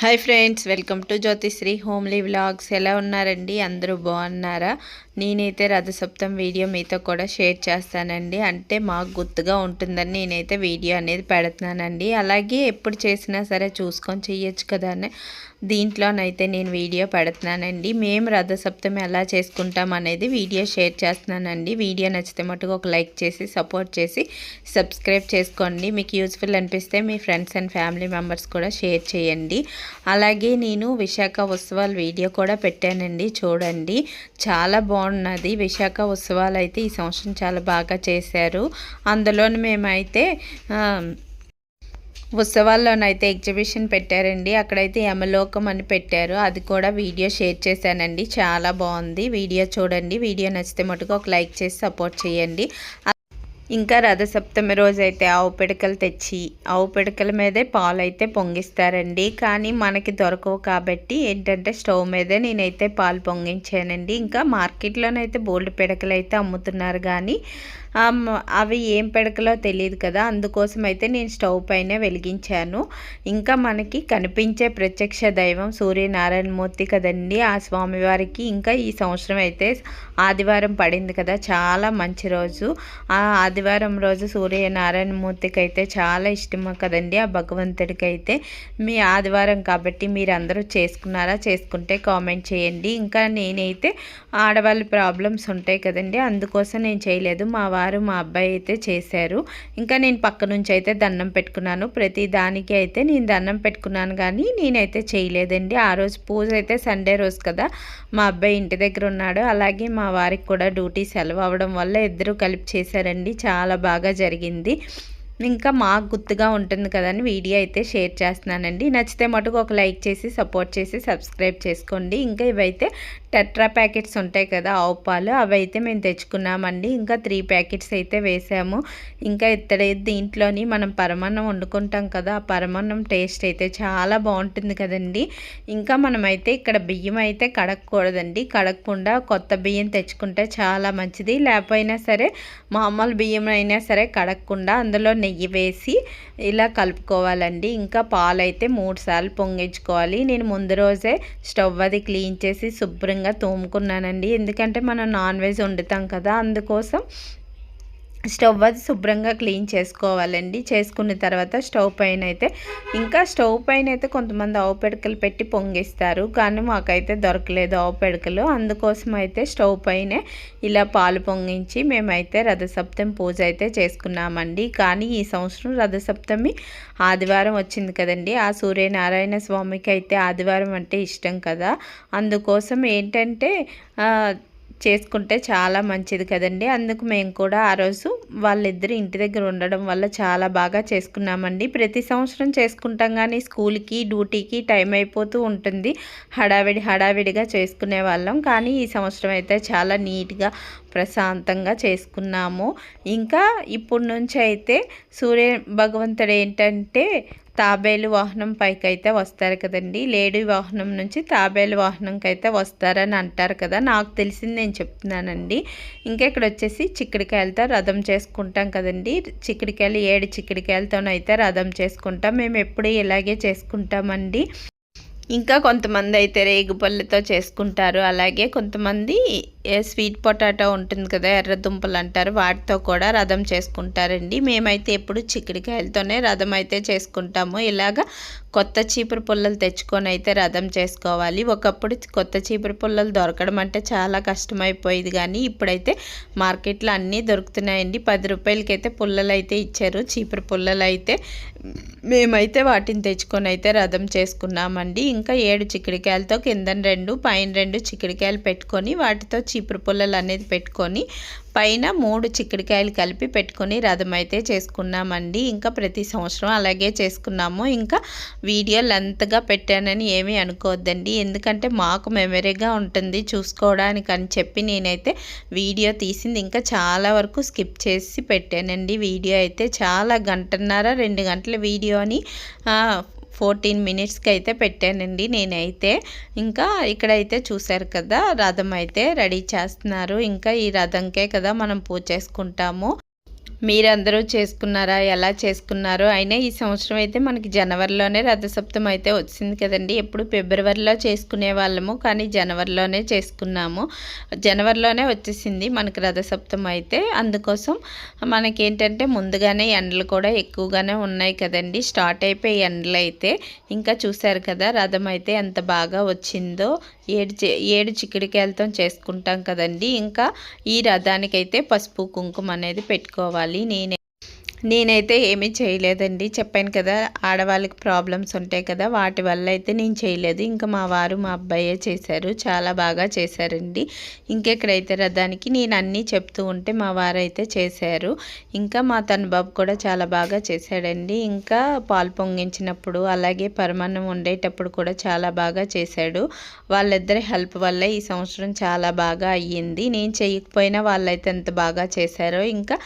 Hi friends welcome to Jyothisri homely vlogs. ఎలా ఉన్నారండి? అందరూ బాగున్నారా? నేనైతే రథసప్తం వీడియో మీతో కూడా షేర్ చేస్తానండి. అంటే మాకు గుర్తుగా ఉంటుందని నేనైతే వీడియో అనేది పెడుతున్నానండి. అలాగే ఎప్పుడు చేసినా సరే చూసుకొని చెయ్యొచ్చు కదా అని. దీంట్లోనైతే నేను వీడియో పెడుతున్నానండి. మేము రథసప్తమి ఎలా చేసుకుంటాం అనేది వీడియో షేర్ చేస్తున్నానండి. వీడియో నచ్చితే మటుకు ఒక లైక్ చేసి సపోర్ట్ చేసి సబ్స్క్రైబ్ చేసుకోండి. మీకు యూస్ఫుల్ అనిపిస్తే మీ ఫ్రెండ్స్ అండ్ ఫ్యామిలీ మెంబర్స్ కూడా షేర్ చేయండి. అలాగే నేను విశాఖ ఉత్సవాల వీడియో కూడా పెట్టానండి. చూడండి. చాలా బాగున్నది. విశాఖ ఉత్సవాలు అయితే ఈ సంవత్సరం చాలా బాగా చేశారు. అందులోని మేమైతే ఉత్సవాల్లోనైతే ఎగ్జిబిషన్ పెట్టారండి. అక్కడైతే యమలోకం అని పెట్టారు. అది కూడా వీడియో షేర్ చేశానండి. చాలా బాగుంది. వీడియో చూడండి. వీడియో నచ్చితే మటుకు ఒక లైక్ చేసి సపోర్ట్ చేయండి. ఇంకా రథసప్తమి రోజు అయితే ఆవు పిడకలు తెచ్చి ఆవు పిడకల మీదే పాలు అయితే పొంగిస్తారండి. కానీ మనకి దొరకవు కాబట్టి ఏంటంటే స్టవ్ మీదే నేనైతే పాలు పొంగించానండి. ఇంకా మార్కెట్లోనైతే బోల్డ్ పిడకలు అయితే అమ్ముతున్నారు కానీ అవి ఏం పెడకలో తెలియదు కదా. అందుకోసం అయితే నేను స్టవ్ పైన వెలిగించాను. ఇంకా మనకి కనిపించే ప్రత్యక్ష దైవం సూర్యనారాయణమూర్తి కదండి. ఆ స్వామివారికి ఇంకా ఈ సంవత్సరం అయితే ఆదివారం పడింది కదా. చాలా మంచి రోజు. ఆ ఆదివారం రోజు సూర్యనారాయణమూర్తికి అయితే చాలా ఇష్టం కదండి. ఆ భగవంతుడికి అయితే మీ ఆదివారం కాబట్టి మీరు అందరూ చేసుకున్నారా చేసుకుంటే కామెంట్ చేయండి. ఇంకా నేనైతే ఆడవాళ్ళ ప్రాబ్లమ్స్ ఉంటాయి కదండి. అందుకోసం నేను చేయలేదు. మా వారు మా అబ్బాయి అయితే చేశారు. ఇంకా నేను పక్క నుంచి అయితే దండం పెట్టుకున్నాను. ప్రతి దానికి అయితే నేను దండం పెట్టుకున్నాను కానీ నేనైతే చేయలేదండి. ఆ రోజు పూజ అయితే సండే రోజు కదా మా అబ్బాయి ఇంటి దగ్గర ఉన్నాడు. అలాగే మా వారికి కూడా డ్యూటీ సెలవు అవ్వడం వల్ల ఇద్దరు కలిపి చేశారండి. చాలా బాగా జరిగింది. ఇంకా మాకు గుర్తుగా ఉంటుంది కదని వీడియో అయితే షేర్ చేస్తున్నానండి. నచ్చితే మటుకు ఒక లైక్ చేసి సపోర్ట్ చేసి సబ్స్క్రైబ్ చేసుకోండి. ఇంకా ఇవైతే టెట్రా ప్యాకెట్స్ ఉంటాయి కదా ఆవు పాలు. అవి అయితే మేము తెచ్చుకున్నామండి. ఇంకా త్రీ ప్యాకెట్స్ అయితే వేసాము. ఇంకా ఇత్తడి దీంట్లోని మనం పరమాన్నం వండుకుంటాం కదా ఆ పరమాన్నం టేస్ట్ అయితే చాలా బాగుంటుంది కదండి. ఇంకా మనమైతే ఇక్కడ బియ్యం అయితే కడగకూడదండి. కడగకుండా కొత్త బియ్యం తెచ్చుకుంటే చాలా మంచిది. లేకపోయినా సరే మామూలు బియ్యం అయినా సరే కడగకుండా అందులో నెయ్యి వేసి ఇలా కలుపుకోవాలండి. ఇంకా పాలు అయితే మూడు సార్లు పొంగించుకోవాలి. నేను ముందు రోజే స్టవ్ అది క్లీన్ చేసి శుభ్రంగా తోముకున్నానండి. ఎందుకంటే మనం నాన్ వెజ్ వండుతాం కదా అందుకోసం స్టవ్ అది శుభ్రంగా క్లీన్ చేసుకోవాలండి. చేసుకున్న తర్వాత స్టవ్ పైన అయితే ఇంకా స్టవ్ పైన అయితే కొంతమంది ఆవు పెడకలు పెట్టి పొంగిస్తారు. కానీ మాకైతే దొరకలేదు ఆవు పెడకలు. అందుకోసం అయితే స్టవ్ పైనే ఇలా పాలు పొంగించి మేమైతే రథసప్తమి పూజ అయితే చేసుకున్నామండి. కానీ ఈ సంవత్సరం రథసప్తమి ఆదివారం వచ్చింది కదండి. ఆ సూర్యనారాయణ స్వామికి అయితే ఆదివారం అంటే ఇష్టం కదా. అందుకోసం ఏంటంటే చేసుకుంటే చాలా మంచిది కదండి. అందుకు మేము కూడా ఆ రోజు వాళ్ళిద్దరు ఇంటి దగ్గర ఉండడం వల్ల చాలా బాగా చేసుకున్నామండి. ప్రతి సంవత్సరం చేసుకుంటాం కానీ స్కూల్కి డ్యూటీకి టైం అయిపోతూ ఉంటుంది. హడావిడి హడావిడిగా చేసుకునే వాళ్ళం. కానీ ఈ సంవత్సరం అయితే చాలా నీట్గా ప్రశాంతంగా చేసుకున్నాము. ఇంకా ఇప్పటి నుంచి అయితే సూర్య భగవంతుడు ఏంటంటే తాబేలు వాహనం పైకి అయితే వస్తారు కదండి. లేడీ వాహనం నుంచి తాబేలు వాహనంకి అయితే వస్తారని అంటారు కదా. నాకు తెలిసింది నేను చెప్తున్నానండి. ఇంకా ఇక్కడ వచ్చేసి చిక్కుడికాయలతో రథం చేసుకుంటాం కదండి. చిక్కుడికాయలు ఏడు చిక్కుడికాయలతోనైతే రథం చేసుకుంటాం. మేము ఎప్పుడు ఇలాగే చేసుకుంటామండి. ఇంకా కొంతమంది అయితే రేగుపళ్ళతో చేసుకుంటారు. అలాగే కొంతమంది స్వీట్ పొటాటో ఉంటుంది కదా ఎర్ర దుంపలు అంటారు. వాటితో కూడా రథం చేసుకుంటారండి. మేమైతే ఎప్పుడు చిక్కుడికాయలతోనే రథం అయితే చేసుకుంటాము. ఇలాగా కొత్త చీపురు పుల్లలు తెచ్చుకొని అయితే రథం చేసుకోవాలి. ఒకప్పుడు కొత్త చీపురు పుల్లలు దొరకడం అంటే చాలా కష్టమైపోయేది. కానీ ఇప్పుడైతే మార్కెట్లో అన్నీ దొరుకుతున్నాయండి. పది రూపాయలకి అయితే పుల్లలు అయితే ఇచ్చారు. చీపురు పుల్లలు అయితే మేమైతే వాటిని తెచ్చుకొని అయితే రథం చేసుకున్నామండి. ఇంకా ఏడు చిక్కుడికాయలతో కిందన రెండు పైన రెండు చిక్కుడికాయలు పెట్టుకొని వాటితో చీపురు పుల్లలు అనేది పెట్టుకొని పైన మూడు చిక్కుడికాయలు కలిపి పెట్టుకొని రథం అయితే చేసుకున్నామండి. ఇంకా ప్రతి సంవత్సరం అలాగే చేసుకున్నాము. ఇంకా వీడియో లెంత్గా పెట్టానని ఏమీ అనుకోవద్దండి. ఎందుకంటే మాకు మెమరీగా ఉంటుంది చూసుకోవడానికి అని చెప్పి నేనైతే వీడియో తీసింది. ఇంకా చాలా వరకు స్కిప్ చేసి పెట్టానండి. వీడియో అయితే చాలా గంటన్నర రెండు గంటల వీడియోని ఫోర్టీన్ మినిట్స్కి అయితే పెట్టానండి నేనైతే. ఇంకా ఇక్కడైతే చూశారు కదా రథం అయితే రెడీ చేస్తున్నారు. ఇంకా ఈ రథంకే కదా మనం పూజ చేసుకుంటాము. మీరందరూ చేసుకున్నారా? ఎలా చేసుకున్నారో? అయినా ఈ సంవత్సరం అయితే మనకి జనవరిలోనే రథసప్తం అయితే వచ్చింది కదండి. ఎప్పుడు ఫిబ్రవరిలో చేసుకునే వాళ్ళము కానీ జనవరిలోనే చేసుకున్నాము. జనవరిలోనే వచ్చేసింది మనకి రథసప్తం అయితే. అందుకోసం మనకి ఏంటంటే ముందుగానే ఎండలు కూడా ఎక్కువగానే ఉన్నాయి కదండి. స్టార్ట్ అయిపోయి ఎండలు అయితే. ఇంకా చూశారు కదా రథం అయితే ఎంత బాగా వచ్చిందో. ఏడు ఏడు చిక్కుడికాయలతో చేసుకుంటాం కదండి. ఇంకా ఈ రథానికైతే పసుపు కుంకుమ అనేది పెట్టుకోవాలి. నేనే నేనైతే ఏమీ చేయలేదండి. చెప్పాను కదా ఆడవాళ్ళకి ప్రాబ్లమ్స్ ఉంటాయి కదా వాటి వల్ల అయితే నేను చేయలేదు. ఇంకా మా వారు మా అబ్బాయే చేశారు. చాలా బాగా చేశారండి. ఇంకెక్కడైతే రథానికి నేను అన్నీ చెప్తూ ఉంటే మా వారు అయితే చేశారు. ఇంకా మా తన బాబు కూడా చాలా బాగా చేశాడండి. ఇంకా పాలు పొంగించినప్పుడు అలాగే పరమాన్నం ఉండేటప్పుడు కూడా చాలా బాగా చేశాడు. వాళ్ళిద్దరి హెల్ప్ వల్ల ఈ సంవత్సరం చాలా బాగా అయ్యింది. నేను చేయకపోయినా వాళ్ళైతే ఎంత బాగా చేశారో. ఇంకా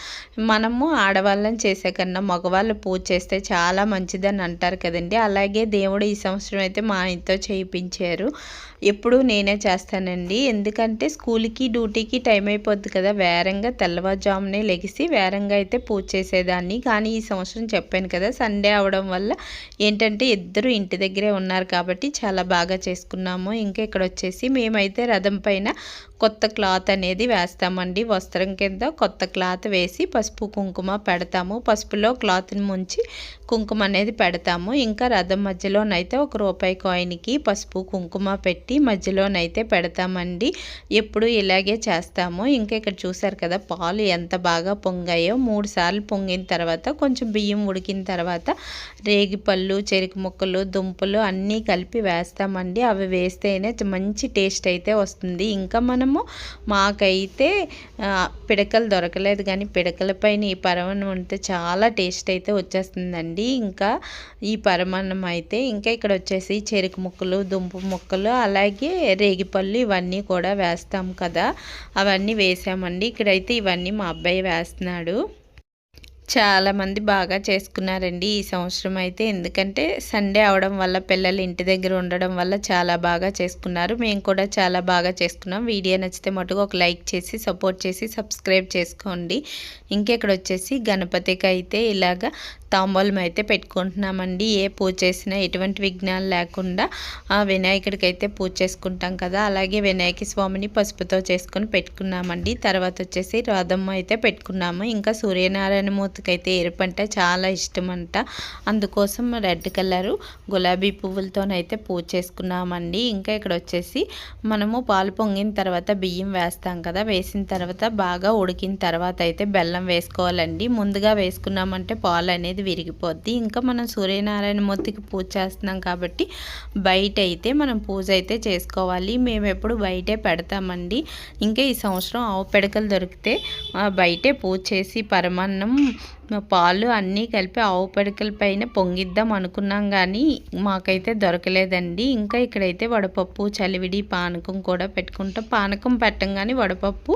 మనము ఆడవాళ్ళని చేసే కన్నా మగవాళ్ళు పూజ చేస్తే చాలా మంచిదని అంటారు కదండి. అలాగే దేవుడు ఈ సంవత్సరం అయితే మా ఇంట్లో చేయించారు. ఎప్పుడు నేనే చేస్తానండి. ఎందుకంటే స్కూల్కి డ్యూటీకి టైం అయిపోద్ది కదా. వేరంగా తెల్లవారుజామునే లెగిసి వేరంగా అయితే పూజ చేసేదాన్ని. కానీ ఈ సంవత్సరం చెప్పాను కదా సండే అవడం వల్ల ఏంటంటే ఇద్దరు ఇంటి దగ్గరే ఉన్నారు కాబట్టి చాలా బాగా చేసుకున్నాము. ఇంకా ఇక్కడ వచ్చేసి మేమైతే రథం పైన కొత్త క్లాత్ అనేది వేస్తామండి. వస్త్రం కింద కొత్త క్లాత్ వేసి పసుపు కుంకుమ పెడతాము. పసుపులో క్లాత్ని ముంచి కుంకుమ అనేది పెడతాము. ఇంకా రథం మధ్యలోనైతే ఒక రూపాయి కాయిన్కి పసుపు కుంకుమ పెట్టి మధ్యలోనైతే పెడతామండి. ఎప్పుడు ఇలాగే చేస్తాము. ఇంకా ఇక్కడ చూసారు కదా పాలు ఎంత బాగా పొంగాయో. మూడు సార్లు పొంగిన తర్వాత కొంచెం బియ్యం ఉడికిన తర్వాత రేగిపళ్ళు చెరుకు ముక్కలు దుంపలు అన్నీ కలిపి వేస్తామండి. అవి వేస్తేనే మంచి టేస్ట్ అయితే వస్తుంది. ఇంకా మనం మనము మాకైతే పిడకలు దొరకలేదు కానీ పిడకల పైన ఈ పరమాన్నం ఉంటే చాలా టేస్ట్ అయితే వచ్చేస్తుందండి. ఇంకా ఈ పరమాన్నం అయితే ఇంకా ఇక్కడ వచ్చేసి చెరుకు ముక్కలు దుంపు ముక్కలు అలాగే రేగిపళ్ళు ఇవన్నీ కూడా వేస్తాం కదా. అవన్నీ వేసామండి. ఇక్కడైతే ఇవన్నీ మా అబ్బాయి వేస్తున్నాడు. చాలామంది బాగా చేసుకున్నారండి ఈ సంవత్సరం అయితే. ఎందుకంటే సండే అవడం వల్ల పిల్లలు ఇంటి దగ్గర ఉండడం వల్ల చాలా బాగా చేసుకున్నారు. మేము కూడా చాలా బాగా చేసుకున్నాం. వీడియో నచ్చితే మటుకు ఒక లైక్ చేసి సపోర్ట్ చేసి సబ్స్క్రైబ్ చేసుకోండి. ఇంకెక్కడ వచ్చేసి గణపతికి అయితే ఇలాగా తాంబూలం అయితే పెట్టుకుంటున్నామండి. ఏ పూజ చేసినా ఎటువంటి విఘ్నాలు లేకుండా ఆ వినాయకుడికి అయితే పూజ చేసుకుంటాం కదా. అలాగే వినాయక స్వామిని పసుపుతో చేసుకొని పెట్టుకున్నామండి. తర్వాత వచ్చేసి రథమ్మ అయితే పెట్టుకున్నాము. ఇంకా సూర్యనారాయణ మూర్తికి అయితే ఎరుపంట చాలా ఇష్టం అంట అందుకోసం రెడ్ కలరు గులాబీ పువ్వులతోనైతే పూజ చేసుకున్నామండి. ఇంకా ఇక్కడ వచ్చేసి మనము పాలు పొంగిన తర్వాత బియ్యం వేస్తాం కదా. వేసిన తర్వాత బాగా ఉడికిన తర్వాత అయితే బెల్లం వేసుకోవాలండి. ముందుగా వేసుకున్నామంటే పాలు అనేది విరిగిపోద్ది. ఇంకా మనం సూర్యనారాయణ మూర్తికి పూజ చేస్తున్నాం కాబట్టి బయట అయితే మనం పూజ అయితే చేసుకోవాలి. మేము ఎప్పుడు బయటే పెడతామండి. ఇంకా ఈ సంవత్సరం ఆవు పెడకలు దొరికితే బయటే పూజ చేసి పరమాన్నం పాలు అన్నీ కలిపి ఆవు పడకల పైన పొంగిద్దాం అనుకున్నాం కానీ మాకైతే దొరకలేదండి. ఇంకా ఇక్కడైతే వడపప్పు చలివిడి పానకం కూడా పెట్టుకుంటాం. పానకం పెట్టంగానే వడపప్పు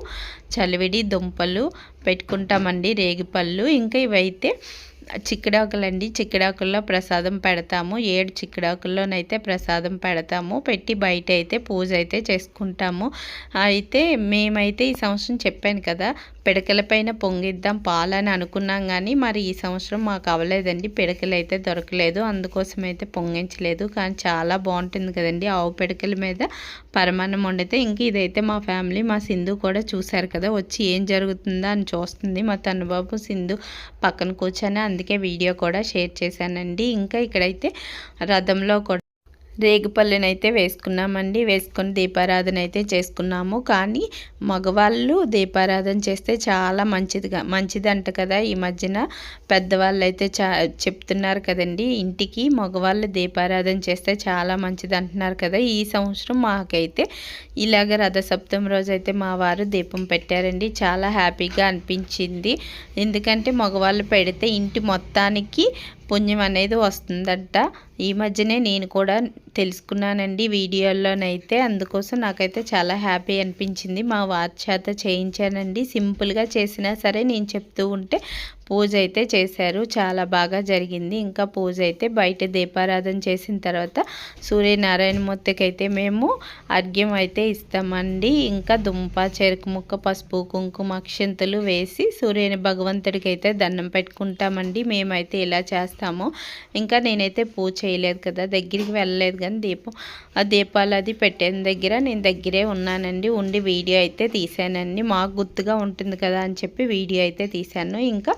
చలివిడి దుంపలు పెట్టుకుంటామండి రేగిపళ్ళు. ఇంకా ఇవైతే చిక్కుడాకులండి. చిక్కుడాకుల్లో ప్రసాదం పెడతాము. ఏడు చిక్కుడాకుల్లోనైతే ప్రసాదం పెడతాము. పెట్టి బయట అయితే పూజ అయితే చేసుకుంటాము. అయితే మేమైతే ఈ సంవత్సరం చెప్పాను కదా పిడకలపైన పొంగిద్దాం పాలని అనుకున్నాం కానీ మరి ఈ సంవత్సరం మాకు అవ్వలేదండి. పిడకలు అయితే దొరకలేదు. అందుకోసం అయితే పొంగించలేదు. కానీ చాలా బాగుంటుంది కదండి. ఆవు పిడకల మీద పరమాన్నం వండితే ఇంక ఇదైతే మా ఫ్యామిలీ మా సింధు కూడా చూశారు కదా వచ్చి ఏం జరుగుతుందో అని చూస్తుంది. మా తనుబాబు సింధు పక్కన కూర్చొని అందుకే వీడియో కూడా షేర్ చేశానండి. ఇంకా ఇక్కడైతే రథంలో కూడా రేగుపల్లినైతే వేసుకున్నామండి. వేసుకొని దీపారాధన అయితే చేసుకున్నాము. కానీ మగవాళ్ళు దీపారాధన చేస్తే చాలా మంచిదిగా మంచిదంట కదా. ఈ మధ్యన పెద్దవాళ్ళు అయితే చా చెప్తున్నారు కదండి. ఇంటికి మగవాళ్ళు దీపారాధన చేస్తే చాలా మంచిది అంటున్నారు కదా. ఈ సంవత్సరం మాకైతే ఇలాగ రథసప్తం రోజు అయితే మా వారు దీపం పెట్టారండి. చాలా హ్యాపీగా అనిపించింది. ఎందుకంటే మగవాళ్ళు పెడితే ఇంటి మొత్తానికి పుణ్యం అనేది వస్తుందంట. ఈ మధ్యనే నేను కూడా తెలుసుకున్నానండి వీడియోలోనైతే. అందుకోసం నాకైతే చాలా హ్యాపీ అనిపించింది. మా వారి చేత చేయించానండి. సింపుల్గా చేసినా సరే నేను చెప్తూ ఉంటే పూజ అయితే చేశారు. చాలా బాగా జరిగింది. ఇంకా పూజ అయితే బయట దీపారాధన చేసిన తర్వాత సూర్యనారాయణ మూర్తికైతే అయితే మేము అర్ఘ్యం అయితే ఇస్తామండి. ఇంకా దుంప చెరుకు ముక్క పసుపు కుంకుమ అక్షంతలు వేసి సూర్యుని భగవంతుడికి అయితే దండం పెట్టుకుంటామండి. మేమైతే ఇలా చేస్తాము. ఇంకా నేనైతే పూజ చేయలేదు కదా దగ్గరికి వెళ్ళలేదు కానీ దీపం ఆ దీపాలు అది పెట్టిన దగ్గర నేను దగ్గరే ఉన్నానండి. ఉండి వీడియో అయితే తీశానండి. మాకు గుర్తుగా ఉంటుంది కదా అని చెప్పి వీడియో అయితే తీశాను. ఇంకా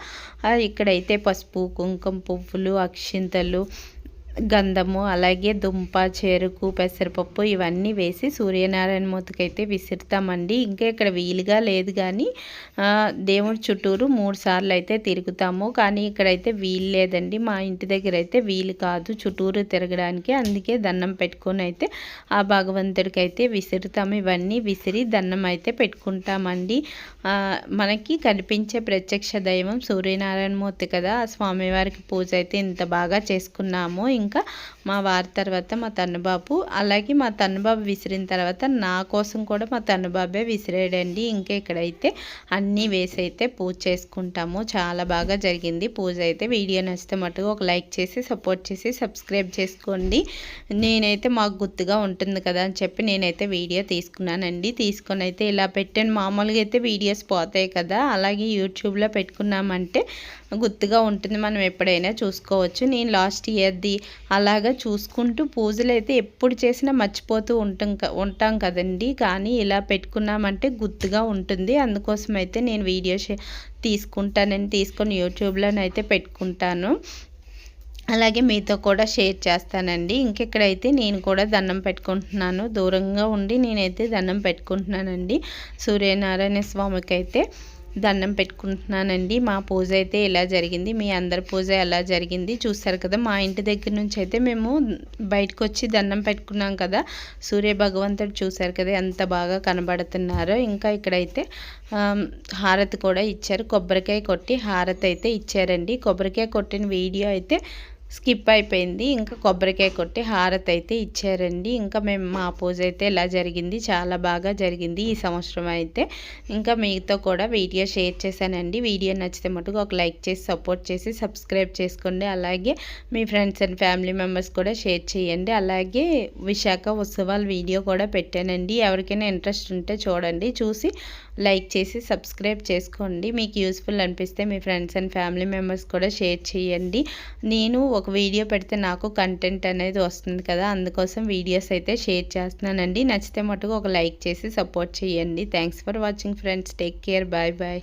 ఇక్కడైతే పసుపు కుంకుమ పువ్వులు అక్షింతలు గంధము అలాగే దుంప చెరుకు పెసరపప్పు ఇవన్నీ వేసి సూర్యనారాయణ మూతకైతే అయితే విసురుతామండి. ఇంకా ఇక్కడ వీలుగా లేదు కానీ దేవుడి చుట్టూరు మూడు సార్లు అయితే తిరుగుతాము. కానీ ఇక్కడైతే వీలు లేదండి. మా ఇంటి దగ్గర అయితే వీలు కాదు చుట్టూరు తిరగడానికి. అందుకే దండం పెట్టుకొని అయితే ఆ భగవంతుడికి అయితే విసురుతాము. ఇవన్నీ విసిరి దండం అయితే పెట్టుకుంటామండి. మనకి కనిపించే ప్రత్యక్ష దైవం సూర్యనారాయణ మూర్తి కదా. ఆ స్వామివారికి పూజ అయితే ఇంత బాగా చేసుకున్నాము. ఇంకా మా వారి తర్వాత మా తన్నుబాబు అలాగే మా తన్నుబాబు విసిరిన తర్వాత నా కోసం కూడా మా తన్నుబాబే విసిరాడండి. ఇంకా ఇక్కడైతే అన్నీ వేసి అయితే పూజ చేసుకుంటాము. చాలా బాగా జరిగింది పూజ అయితే. వీడియో నచ్చితే మటుకు ఒక లైక్ చేసి సపోర్ట్ చేసి సబ్స్క్రైబ్ చేసుకోండి. నేనైతే మాకు గుర్తుగా ఉంటుంది కదా అని చెప్పి నేనైతే వీడియో తీసుకున్నానండి. తీసుకొని అయితే ఇలా పెట్టాను. మామూలుగా అయితే వీడియోస్ పోతాయి కదా. అలాగే యూట్యూబ్లో పెట్టుకున్నామంటే గుర్తుగా ఉంటుంది. మనం ఎప్పుడైనా చూసుకోవచ్చు. నేను లాస్ట్ ఇయర్ది అలాగా చూసుకుంటూ పూజలు అయితే ఎప్పుడు చేసినా మర్చిపోతూ ఉంటాం ఉంటాం కదండి. కానీ ఇలా పెట్టుకున్నామంటే గుర్తుగా ఉంటుంది. అందుకోసం అయితే నేను వీడియో తీసుకుంటానని తీసుకొని యూట్యూబ్లోనైతే పెట్టుకుంటాను. అలాగే మీతో కూడా షేర్ చేస్తానండి. ఇంకెక్కడైతే నేను కూడా దండం పెట్టుకుంటున్నాను దూరంగా ఉండి నేనైతే దండం పెట్టుకుంటున్నానండి. సూర్యనారాయణ స్వామికి అయితే దండం పెట్టుకుంటున్నానండి. మా పూజ అయితే ఎలా జరిగింది. మీ అందరి పూజ ఎలా జరిగింది. చూస్తారు కదా మా ఇంటి దగ్గర నుంచి అయితే మేము బయటకు వచ్చి దండం పెట్టుకున్నాం కదా. సూర్య భగవంతుడు చూశారు కదా ఎంత బాగా కనబడుతున్నారో. ఇంకా ఇక్కడైతే హారతి కూడా ఇచ్చారు. కొబ్బరికాయ కొట్టి హారతి అయితే ఇచ్చారండి. కొబ్బరికాయ కొట్టిన వీడియో అయితే స్కిప్ అయిపోయింది. ఇంకా కొబ్బరికాయ కొట్టి హారతి అయితే ఇచ్చారండి. ఇంకా మేము మా పూజ అయితే ఇలా జరిగింది చాలా బాగా జరిగింది ఈ సంవత్సరం అయితే. ఇంకా మీతో కూడా వీడియో షేర్ చేశానండి. వీడియో నచ్చితే మటుకు ఒక లైక్ చేసి సపోర్ట్ చేసి సబ్స్క్రైబ్ చేసుకోండి. అలాగే మీ ఫ్రెండ్స్ అండ్ ఫ్యామిలీ మెంబర్స్ కూడా షేర్ చేయండి. అలాగే విశాఖ ఉత్సవాల వీడియో కూడా పెట్టానండి. ఎవరికైనా ఇంట్రెస్ట్ ఉంటే చూడండి. చూసి లైక్ చేసి సబ్స్క్రైబ్ చేసుకోండి. మీకు యూస్ఫుల్ అనిపిస్తే మీ ఫ్రెండ్స్ అండ్ ఫ్యామిలీ మెంబర్స్ కూడా షేర్ చేయండి. నేను ఒక వీడియో పెడితే నాకు కంటెంట్ అనేది వస్తుంది కదా అందుకోసం వీడియోస్ అయితే షేర్ చేస్తున్నానండి. నచ్చితే మటుకు ఒక లైక్ చేసి సపోర్ట్ చేయండి. Thanks for watching friends. Take care. Bye bye.